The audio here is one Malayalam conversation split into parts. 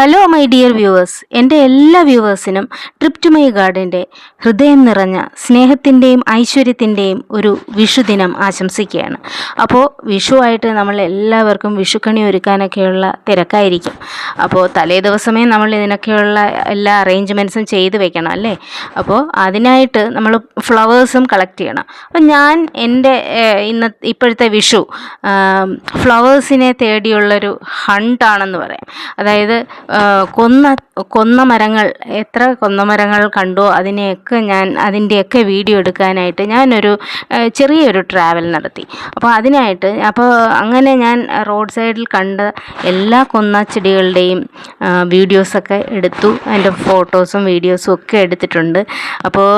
ഹലോ മൈ ഡിയർ വ്യൂവേഴ്സ് എന്റെ എല്ലാ വ്യൂവേഴ്സിനും ട്രിപ്പ് ടു മൈ ഗാർഡന്റെ ഹൃദയം നിറഞ്ഞ സ്നേഹത്തിന്റെയും ഐശ്വര്യത്തിന്റെയും ഒരു വിഷുദിനം ആശംസിക്കുകയാണ്. അപ്പോൾ വിഷുവായിട്ട് നമ്മൾ എല്ലാവർക്കും വിഷുക്കണി ഒരുക്കാനൊക്കെയുള്ള തിരക്കായിരിക്കും. അപ്പോൾ തലേ ദിവസമേ നമ്മൾ ഇതിനൊക്കെയുള്ള എല്ലാ അറേഞ്ച്മെന്റ്സും ചെയ്ത് വെക്കണം അല്ലേ? അപ്പോൾ അതിനായിട്ട് നമ്മൾ ഫ്ലവേഴ്സും കളക്ട് ചെയ്യണം. അപ്പോൾ ഞാൻ എന്റെ ഇന്ന ഇപ്പോഴത്തെ വിഷു ഫ്ലവേഴ്സിനെ തേടിയുള്ളൊരു ഹണ്ടാണെന്ന് പറയാം. അതായത് കൊന്ന കൊന്ന മരങ്ങൾ എത്ര കൊന്ന മരങ്ങൾ കണ്ടോ അതിനെയൊക്കെ ഞാൻ അതിന്റെയൊക്കെ വീഡിയോ എടുക്കാനായിട്ട് ഞാനൊരു ചെറിയൊരു ട്രാവൽ നടത്തി. അപ്പോൾ അതിനായിട്ട് അപ്പോൾ അങ്ങനെ ഞാൻ റോഡ് സൈഡിൽ കണ്ട എല്ലാ കൊന്ന ചെടികളുടെയും വീഡിയോസൊക്കെ എടുത്തു. അതിന്റെ ഫോട്ടോസും വീഡിയോസും ഒക്കെ എടുത്തിട്ടുണ്ട്. അപ്പോൾ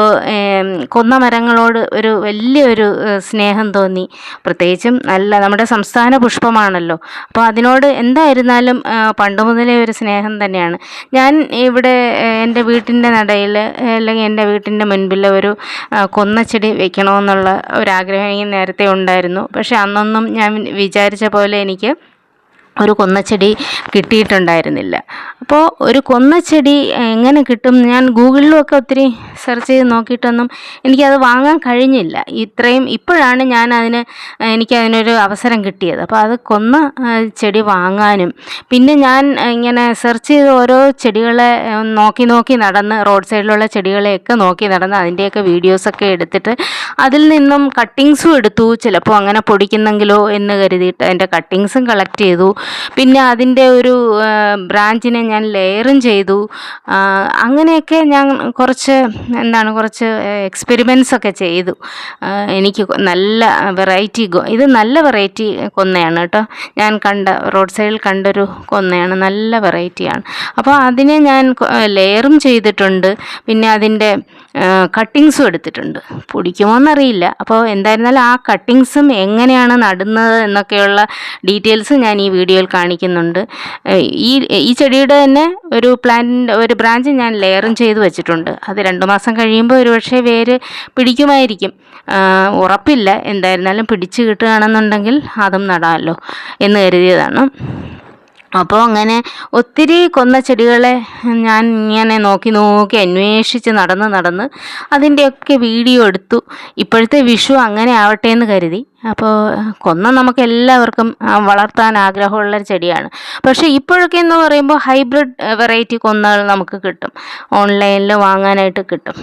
കൊന്ന മരങ്ങളോട് ഒരു വലിയൊരു സ്നേഹം തോന്നി. പ്രത്യേകിച്ചും നല്ല നമ്മുടെ സംസ്ഥാന പുഷ്പമാണല്ലോ. അപ്പോൾ അതിനോട് എന്തായിരുന്നാലും പണ്ട് മുതലേ ഒരു സ്നേഹം തന്നെയാണ്. ഞാൻ ഇവിടെ എന്റെ വീട്ടിന്റെ നടയിൽ അല്ലെങ്കിൽ എന്റെ വീട്ടിന്റെ മുൻപിൽ ഒരു കൊന്ന കൊന്നച്ചെടി വെക്കണമെന്നുള്ള ഒരാഗ്രഹം എനിക്ക് നേരത്തെ ഉണ്ടായിരുന്നു. പക്ഷേ അന്നൊന്നും ഞാൻ വിചാരിച്ച പോലെ എനിക്ക് ഒരു കൊന്നച്ചെടി കിട്ടിയിട്ടുണ്ടായിരുന്നില്ല. അപ്പോൾ ഒരു കൊന്നച്ചെടി എങ്ങനെ കിട്ടും? ഞാൻ ഗൂഗിളിലുമൊക്കെ ഒത്തിരി സെർച്ച് ചെയ്ത് നോക്കിയിട്ടൊന്നും എനിക്കത് വാങ്ങാൻ കഴിഞ്ഞില്ല. ഇത്രയും ഇപ്പോഴാണ് ഞാൻ അതിന് എനിക്കതിനൊരു അവസരം കിട്ടിയത്. അപ്പോൾ അത് കൊന്ന ചെടി വാങ്ങാനും പിന്നെ ഞാൻ ഇങ്ങനെ സെർച്ച് ചെയ്ത് ഓരോ ചെടികളെ നോക്കി നോക്കി നടന്ന് റോഡ് സൈഡിലുള്ള ചെടികളെയൊക്കെ നോക്കി നടന്ന് അതിന്റെയൊക്കെ വീഡിയോസൊക്കെ എടുത്തിട്ട് അതിൽ നിന്നും കട്ടിങ്സും എടുത്തു. ചിലപ്പോൾ അങ്ങനെ പൊടിക്കുന്നെങ്കിലോ എന്ന് കരുതിയിട്ട് അതിന്റെ കട്ടിങ്സും കളക്ട് ചെയ്തു. പിന്നെ അതിന്റെ ഒരു ബ്രാഞ്ചിനെ ഞാൻ ലെയറും ചെയ്തു. അങ്ങനെയൊക്കെ ഞാൻ കുറച്ച് എന്താണ് കുറച്ച് എക്സ്പെരിമെൻസ് ഒക്കെ ചെയ്തു. എനിക്ക് നല്ല വെറൈറ്റി ഇത് നല്ല വെറൈറ്റി കൊന്നയാണ് കേട്ടോ. ഞാൻ കണ്ട റോഡ് സൈഡിൽ കണ്ടൊരു കൊന്നയാണ് നല്ല വെറൈറ്റിയാണ്. അപ്പോൾ അതിനെ ഞാൻ ലെയറും ചെയ്തിട്ടുണ്ട്. പിന്നെ അതിന്റെ കട്ടിങ്സും എടുത്തിട്ടുണ്ട്. പൊടിക്കുമോ എന്നറിയില്ല അപ്പോൾ എന്തായിരുന്നാലും ആ കട്ടിങ്സും എങ്ങനെയാണ് നടുന്നത് എന്നൊക്കെയുള്ള ഡീറ്റെയിൽസ് ഞാൻ ഈ വീഡിയോയിൽ കാണിക്കുന്നുണ്ട്. ഈ ഈ ചെടിയുടെ തന്നെ ഒരു പ്ലാന്റിന്റെ ഒരു ബ്രാഞ്ച് ഞാൻ ലെയറും ചെയ്ത് വെച്ചിട്ടുണ്ട്. അത് രണ്ട് മാസം കഴിയുമ്പോൾ ഒരുപക്ഷെ വേര് പിടിക്കുമായിരിക്കും. ഉറപ്പില്ല. എന്തായിരുന്നാലും പിടിച്ച് കിട്ടുകയാണെന്നുണ്ടെങ്കിൽ അതും നടാമല്ലോ എന്ന് കരുതിയതാണ്. അപ്പോൾ അങ്ങനെ ഒത്തിരി കൊന്ന ചെടികളെ ഞാൻ ഇങ്ങനെ നോക്കി നോക്കി അന്വേഷിച്ച് നടന്ന് നടന്ന് അതിന്റെയൊക്കെ വീഡിയോ എടുത്തു. ഇപ്പോഴത്തെ വിഷു അങ്ങനെ ആവട്ടെ എന്ന് കരുതി. അപ്പോൾ കൊന്ന നമുക്ക് എല്ലാവർക്കും വളർത്താൻ ആഗ്രഹമുള്ള ചെടിയാണ്. പക്ഷേ ഇപ്പോഴൊക്കെ എന്ന് പറയുമ്പോൾ ഹൈബ്രിഡ് വെറൈറ്റി കൊന്നകൾ നമുക്ക് കിട്ടും. ഓൺലൈനിൽ വാങ്ങാനായിട്ട് കിട്ടും.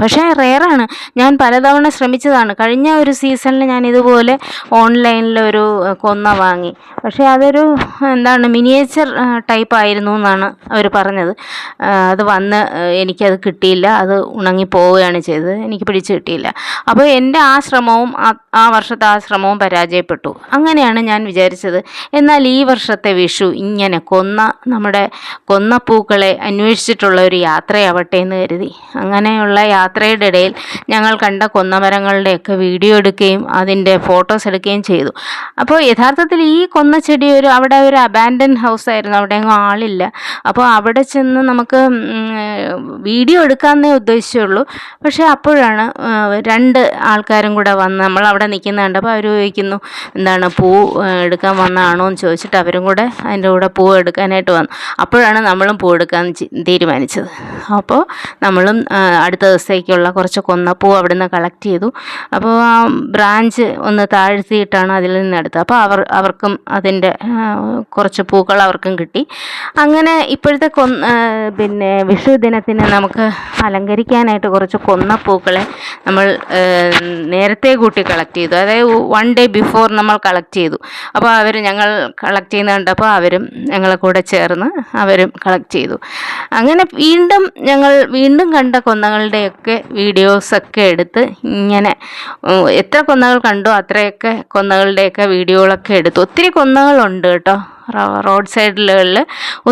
പക്ഷേ റെയറാണ്. ഞാൻ പലതവണ ശ്രമിച്ചതാണ്. കഴിഞ്ഞ ഒരു സീസണിൽ ഞാൻ ഇതുപോലെ ഓൺലൈനിൽ ഒരു കൊന്ന വാങ്ങി. പക്ഷേ അതൊരു എന്താണ് മിനിയേച്ചർ ടൈപ്പ് ആയിരുന്നു എന്നാണ് അവർ പറഞ്ഞത്. അത് വന്ന് എനിക്കത് കിട്ടിയില്ല. അത് ഉണങ്ങി പോവുകയാണ് ചെയ്തത്. എനിക്ക് പിടിച്ച് കിട്ടിയില്ല. അപ്പോൾ എന്റെ ആ ശ്രമവും ആ- വർഷത്തെ ആ ശ്രമവും പരാജയപ്പെട്ടു. അങ്ങനെയാണ് ഞാൻ വിചാരിച്ചത്. എന്നാൽ ഈ വർഷത്തെ വിഷു ഇങ്ങനെ കൊന്ന നമ്മുടെ കൊന്ന പൂക്കളെ അന്വേഷിച്ചിട്ടുള്ള ഒരു യാത്രയാവട്ടെ എന്ന് കരുതി. അങ്ങനെയുള്ള യാത്രയുടെ ഇടയിൽ ഞങ്ങൾ കണ്ട കൊന്നമരങ്ങളുടെയൊക്കെ വീഡിയോ എടുക്കുകയും അതിന്റെ ഫോട്ടോസ് എടുക്കുകയും ചെയ്തു. അപ്പോൾ യഥാർത്ഥത്തിൽ ഈ കൊന്ന ചെടി ഒരു അവിടെ ഒരു അബാൻഡൻ ഹൗസ് ആയിരുന്നു. അവിടെ എങ്ങും ആളില്ല. അപ്പോൾ അവിടെ ചെന്ന് നമുക്ക് വീഡിയോ എടുക്കാമെന്നേ ഉദ്ദേശിച്ചുള്ളൂ. പക്ഷേ അപ്പോഴാണ് രണ്ട് ആൾക്കാരും കൂടെ വന്ന് നമ്മൾ അവിടെ നിൽക്കുന്ന കണ്ടപ്പോൾ അവർ ചോദിക്കുന്നു എന്താണ് പൂ എടുക്കാൻ വന്നാണോ എന്ന് ചോദിച്ചിട്ട് അവരും കൂടെ അതിന്റെ കൂടെ പൂ എടുക്കാനായിട്ട് വന്നു. അപ്പോഴാണ് നമ്മളും പൂ എടുക്കാൻ തീരുമാനിച്ചത്. അപ്പോൾ നമ്മളും അടുത്ത ദിവസത്തേക്കുള്ള കുറച്ച് കൊന്നപ്പൂ നിന്ന് കളക്ട് ചെയ്തു. അപ്പോൾ ആ ബ്രാഞ്ച് ഒന്ന് താഴ്ത്തിയിട്ടാണ് അതിൽ നിന്ന് എടുത്തത്. അപ്പോൾ അവർ അവർക്കും അതിന്റെ ആ, കുറച്ച് പൂക്കൾ അവർക്കും കിട്ടി. അങ്ങനെ ഇപ്പോഴത്തെ കൊ പിന്നെ വിഷു ദിനത്തിന് നമുക്ക് അലങ്കരിക്കാനായിട്ട് കുറച്ച് കൊന്ന പൂക്കളെ നമ്മൾ നേരത്തെ കൂട്ടി കളക്ട് ചെയ്തു. അതായത് വൺ ഡേ ബിഫോർ നമ്മൾ കളക്ട് ചെയ്തു. അപ്പോൾ അവർ ഞങ്ങൾ കളക്ട് ചെയ്യുന്ന കണ്ടപ്പോൾ അവരും ഞങ്ങളെ കൂടെ ചേർന്ന് അവരും കളക്ട് ചെയ്തു. അങ്ങനെ വീണ്ടും ഞങ്ങൾ വീണ്ടും കണ്ട കൊന്നകളുടെയൊക്കെ വീഡിയോസൊക്കെ എടുത്ത് ഇങ്ങനെ എത്ര കൊന്നകൾ കണ്ടോ അത്രയൊക്കെ കൊന്നകളുടെയൊക്കെ വീഡിയോകളൊക്കെ എടുത്തു. ഒത്തിരി കൊന്നകളുണ്ട് കേട്ടോ. റോഡ് സൈഡിലുകളിൽ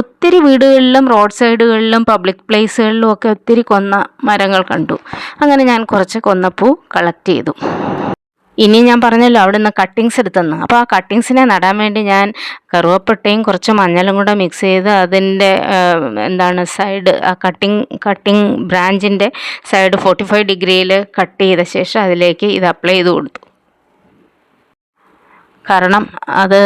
ഒത്തിരി വീടുകളിലും റോഡ് സൈഡുകളിലും പബ്ലിക് പ്ലേസുകളിലും ഒക്കെ ഒത്തിരി കൊന്ന മരങ്ങൾ കണ്ടു. അങ്ങനെ ഞാൻ കുറച്ച് കൊന്നപ്പൂ കളക്ട് ചെയ്തു. ഇനി ഞാൻ പറഞ്ഞല്ലോ അവിടെ നിന്ന് കട്ടിങ്സ് എടുത്തെന്ന്. അപ്പോൾ ആ കട്ടിങ്സിനെ നടാൻ വേണ്ടി ഞാൻ കറുവപ്പട്ടയും കുറച്ച് മഞ്ഞളും കൂടെ മിക്സ് ചെയ്ത് അതിന്റെ എന്താണ് സൈഡ് ആ കട്ടിങ് കട്ടിങ് ബ്രാഞ്ചിന്റെ സൈഡ് ഫോർട്ടി ഫൈവ് ഡിഗ്രിയിൽ കട്ട് ചെയ്ത ശേഷം അതിലേക്ക് ഇത് അപ്ലൈ ചെയ്ത് കൊടുത്തു. കാരണം അത്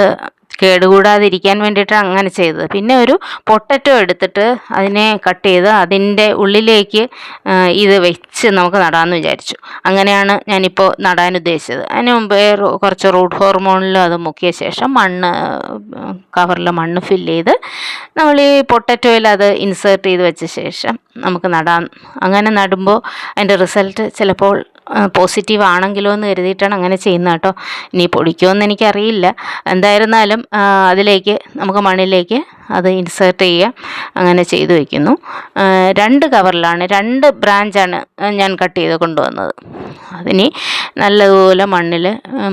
കേടുകൂടാതിരിക്കാൻ വേണ്ടിയിട്ടാണ് അങ്ങനെ ചെയ്തത്. പിന്നെ ഒരു പൊട്ടറ്റോ എടുത്തിട്ട് അതിനെ കട്ട് ചെയ്ത് അതിന്റെ ഉള്ളിലേക്ക് ഇത് വെച്ച് നമുക്ക് നടാമെന്ന് വിചാരിച്ചു. അങ്ങനെയാണ് ഞാനിപ്പോൾ നടാൻ ഉദ്ദേശിച്ചത്. അതിന് മുമ്പേ കുറച്ച് റൂട്ട് ഹോർമോണിൽ അത് മുക്കിയ ശേഷം മണ്ണ് കവറിൽ മണ്ണ് ഫില്ല് ചെയ്ത് നമ്മൾ ഈ പൊട്ടറ്റോയിൽ അത് ഇൻസേർട്ട് ചെയ്ത് വെച്ച ശേഷം നമുക്ക് നടാം. അങ്ങനെ നടുമ്പോൾ അതിന്റെ റിസൾട്ട് ചിലപ്പോൾ പോസിറ്റീവ് ആണെങ്കിലോ എന്ന് കരുതിയിട്ടാണ് അങ്ങനെ ചെയ്യുന്നത് കേട്ടോ. ഇനി പൊടിക്കുമോ എന്ന് എനിക്കറിയില്ല. എന്തായിരുന്നാലും അതിലേക്ക് നമുക്ക് മണ്ണിലേക്ക് അത് ഇൻസേർട്ട് ചെയ്യുക. അങ്ങനെ ചെയ്തു വയ്ക്കുന്നു രണ്ട് കവറിലാണ് രണ്ട് ബ്രാഞ്ചാണ് ഞാൻ കട്ട് ചെയ്ത് കൊണ്ടുവന്നത്. അതിനി നല്ലതുപോലെ മണ്ണിൽ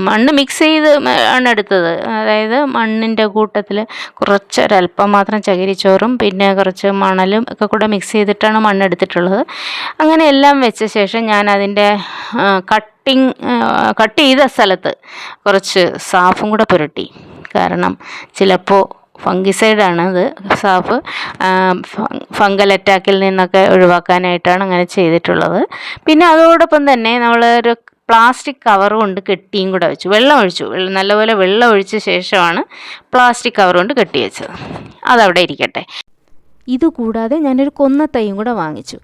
മണ്ണ് മിക്സ് ചെയ്ത് ആണ് എടുത്തത്. അതായത് മണ്ണിന്റെ കൂട്ടത്തിൽ കുറച്ചൊരല്പം മാത്രം ചകിരിച്ചോറും പിന്നെ കുറച്ച് മണലും ഒക്കെ കൂടെ മിക്സ് ചെയ്തിട്ടാണ് മണ്ണ് എടുത്തിട്ടുള്ളത്. അങ്ങനെ എല്ലാം വെച്ച ശേഷം ഞാൻ അതിന്റെ കട്ടിങ് കട്ട് ചെയ്ത സ്ഥലത്ത് കുറച്ച് സാഫും കൂടെ പുരട്ടി. കാരണം ചിലപ്പോൾ ഫംഗിസൈഡാണ് അത് സാഫ്. ഫംഗൽ അറ്റാക്കിൽ നിന്നൊക്കെ ഒഴിവാക്കാനായിട്ടാണ് അങ്ങനെ ചെയ്തിട്ടുള്ളത്. പിന്നെ അതോടൊപ്പം തന്നെ നമ്മൾ ഒരു പ്ലാസ്റ്റിക് കവർ കൊണ്ട് കെട്ടിയും കൂടെ വെച്ചു. വെള്ളം ഒഴിച്ചു. നല്ലപോലെ വെള്ളം ഒഴിച്ച ശേഷമാണ് പ്ലാസ്റ്റിക് കവർ കൊണ്ട് കെട്ടി വെച്ചത്. അതവിടെ ഇരിക്കട്ടെ. ഇതുകൂടാതെ ഞാനൊരു കൊന്നത്തൈയും കൂടെ വാങ്ങിച്ചു.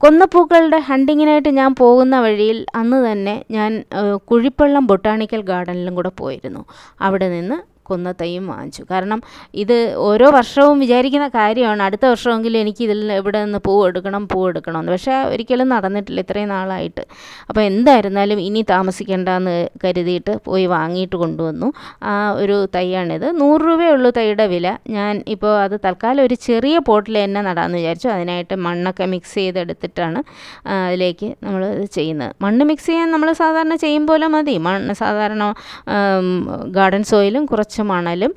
കൊന്നപ്പൂക്കളുടെ ഹണ്ടിങ്ങിനായിട്ട് ഞാൻ പോകുന്ന വഴിയിൽ അന്ന് തന്നെ ഞാൻ കുഴിപ്പള്ളം ബൊട്ടാണിക്കൽ ഗാർഡനിലും കൂടെ പോയിരുന്നു. അവിടെ നിന്ന് കൊന്നത്തൈയും വാങ്ങിച്ചു. കാരണം ഇത് ഓരോ വർഷവും വിചാരിക്കുന്ന കാര്യമാണ്. അടുത്ത വർഷമെങ്കിലും എനിക്ക് ഇതിൽ ഇവിടെ നിന്ന് പൂ എടുക്കണം പൂ എടുക്കണം പക്ഷേ ഒരിക്കലും നടന്നിട്ടില്ല. ഇത്രയും നാളായിട്ട്. അപ്പോൾ എന്തായിരുന്നാലും ഇനി താമസിക്കേണ്ടെന്ന് കരുതിയിട്ട് പോയി വാങ്ങിയിട്ട് കൊണ്ടുവന്നു. ആ ഒരു തൈയാണിത്. നൂറ് രൂപയുള്ളൂ തൈയുടെ വില. ഞാൻ ഇപ്പോൾ അത് തൽക്കാലം ഒരു ചെറിയ പോട്ടിൽ തന്നെ നടാമെന്ന് വിചാരിച്ചു. അതിനായിട്ട് മണ്ണൊക്കെ മിക്സ് ചെയ്തെടുത്തിട്ടാണ് അതിലേക്ക് നമ്മൾ ഇത് ചെയ്യുന്നത്. മണ്ണ് മിക്സ് ചെയ്യാൻ നമ്മൾ സാധാരണ ചെയ്യും പോലെ മതി. മണ്ണ് സാധാരണ ഗാർഡൻ സോയിലും കുറച്ച് മണലും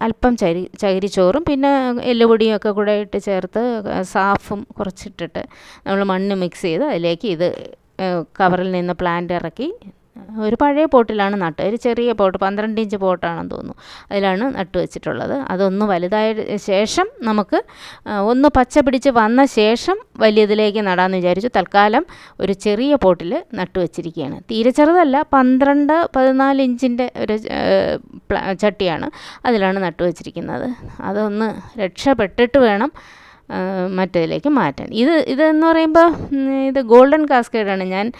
അല്പം ചരി ചകിരിച്ചോറും പിന്നെ എല്ലുപൊടിയും ഒക്കെ കൂടെ ഇട്ട് ചേർത്ത് സാഫും കുറച്ചിട്ടിട്ട് നമ്മൾ മണ്ണ് മിക്സ് ചെയ്ത് അതിലേക്ക് ഇത് കവറിൽ നിന്ന് പ്ലാന്റ് ഇറക്കി ഒരു പഴയ പോട്ടിലാണ് നട്ട്. ഒരു ചെറിയ പോട്ട് പന്ത്രണ്ട് ഇഞ്ച് പോട്ടാണെന്ന് തോന്നുന്നു. അതിലാണ് നട്ട് വെച്ചിട്ടുള്ളത്. അതൊന്ന് വലുതായ ശേഷം നമുക്ക് ഒന്ന് പച്ച പിടിച്ച് വന്ന ശേഷം വലിയതിലേക്ക് നടാമെന്ന് വിചാരിച്ചു. തൽക്കാലം ഒരു ചെറിയ പോട്ടിൽ നട്ട് വെച്ചിരിക്കുകയാണ്. തീരെ ചെറുതല്ല പന്ത്രണ്ട് പതിനാല് ഇഞ്ചിന്റെ ഒരു ചട്ടിയാണ് അതിലാണ് നട്ട് വെച്ചിരിക്കുന്നത്. അതൊന്ന് രക്ഷപ്പെട്ടിട്ട് വേണം മറ്റേതിലേക്ക് മാറ്റാൻ. ഇത് ഇതെന്ന് പറയുമ്പോൾ ഇത് ഗോൾഡൻ കാസ്കേഡാണ്. ഞാൻ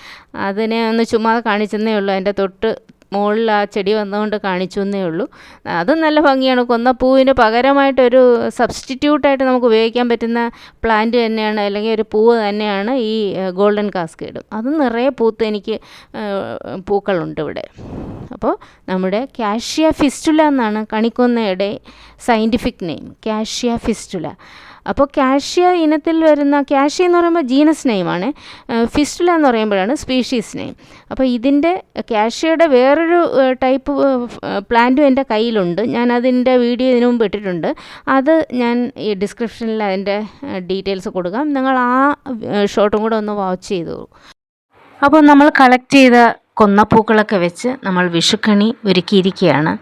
അതിനെ ഒന്ന് ചുമ്മാ കാണിച്ചെന്നേ ഉള്ളൂ. അതിന്റെ തൊട്ട് മുകളിൽ ആ ചെടി വന്നുകൊണ്ട് കാണിച്ചു എന്നേ ഉള്ളൂ. അതും നല്ല ഭംഗിയാണ്. കൊന്ന പൂവിന് പകരമായിട്ടൊരു സബ്സ്റ്റിറ്റ്യൂട്ടായിട്ട് നമുക്ക് ഉപയോഗിക്കാൻ പറ്റുന്ന പ്ലാന്റ് തന്നെയാണ് അല്ലെങ്കിൽ ഒരു പൂവ് തന്നെയാണ് ഈ ഗോൾഡൻ കാസ്കേഡും. അത് നിറയെ പൂത്ത് എനിക്ക് പൂക്കളുണ്ട് ഇവിടെ. അപ്പോൾ നമ്മുടെ കാഷ്യ ഫിസ്റ്റുല എന്നാണ് കണിക്കൊന്നയുടെ സയന്റിഫിക് നെയിം. Cassia fistula. അപ്പോൾ കാഷ്യ ഇനത്തിൽ വരുന്ന കാഷ്യ എന്ന് പറയുമ്പോൾ ജീനസ് നെയിമാണ് ഫിസ്റ്റുല എന്ന് പറയുമ്പോഴാണ് സ്പീഷീസ് നെയിം. അപ്പോൾ ഇതിന്റെ കാഷ്യയുടെ വേറൊരു ടൈപ്പ് പ്ലാന്റും എന്റെ കയ്യിലുണ്ട്. ഞാൻ അതിന്റെ വീഡിയോ ഇതിനു മുമ്പ് ഇട്ടിട്ടുണ്ട്. അത് ഞാൻ ഈ ഡിസ്ക്രിപ്ഷനിൽ അതിന്റെ ഡീറ്റെയിൽസ് കൊടുക്കാം. നിങ്ങൾ ആ ഷോട്ടും കൂടെ ഒന്ന് വാച്ച് ചെയ്തു അപ്പോൾ നമ്മൾ കളക്ട് ചെയ്ത കൊന്നപ്പൂക്കളൊക്കെ വെച്ച് നമ്മൾ വിഷുക്കണി ഒരുക്കിയിരിക്കുകയാണ്.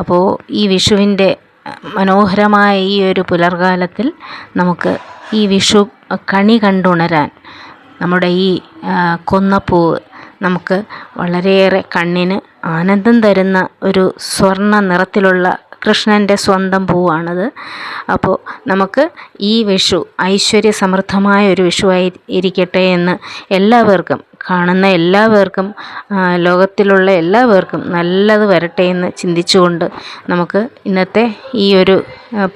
അപ്പോൾ ഈ വിഷുവിന്റെ മനോഹരമായ ഈ ഒരു പുലർകാലത്തിൽ നമുക്ക് ഈ വിഷു കണി കണ്ടുണരാൻ നമ്മുടെ ഈ കൊന്നപ്പൂവ് നമുക്ക് വളരെയേറെ കണ്ണിന് ആനന്ദം തരുന്ന ഒരു സ്വർണ നിറത്തിലുള്ള കൃഷ്ണന്റെ സ്വന്തം പൂവാണത്. അപ്പോൾ നമുക്ക് ഈ വിഷു ഐശ്വര്യ സമൃദ്ധമായ ഒരു വിഷുവായി ഇരിക്കട്ടെ എന്ന് എല്ലാവർക്കും കാണുന്ന എല്ലാവർക്കും ലോകത്തിലുള്ള എല്ലാവർക്കും നല്ലത് വരട്ടെ എന്ന് ചിന്തിച്ചുകൊണ്ട് നമുക്ക് ഇന്നത്തെ ഈ ഒരു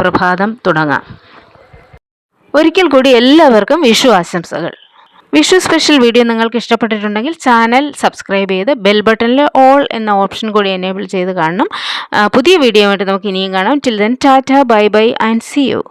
പ്രഭാതം തുടങ്ങാം. ഒരിക്കൽ കൂടി എല്ലാവർക്കും വിഷു ആശംസകൾ. വിഷു സ്പെഷ്യൽ വീഡിയോ നിങ്ങൾക്ക് ഇഷ്ടപ്പെട്ടിട്ടുണ്ടെങ്കിൽ ചാനൽ സബ്സ്ക്രൈബ് ചെയ്ത് ബെൽ ബട്ടണിൽ ഓൾ എന്ന ഓപ്ഷൻ കൂടി എനേബിൾ ചെയ്ത് കാണണം. പുതിയ വീഡിയോ ആയിട്ട് നമുക്ക് ഇനിയും കാണാം. Till then tata bye bye and see you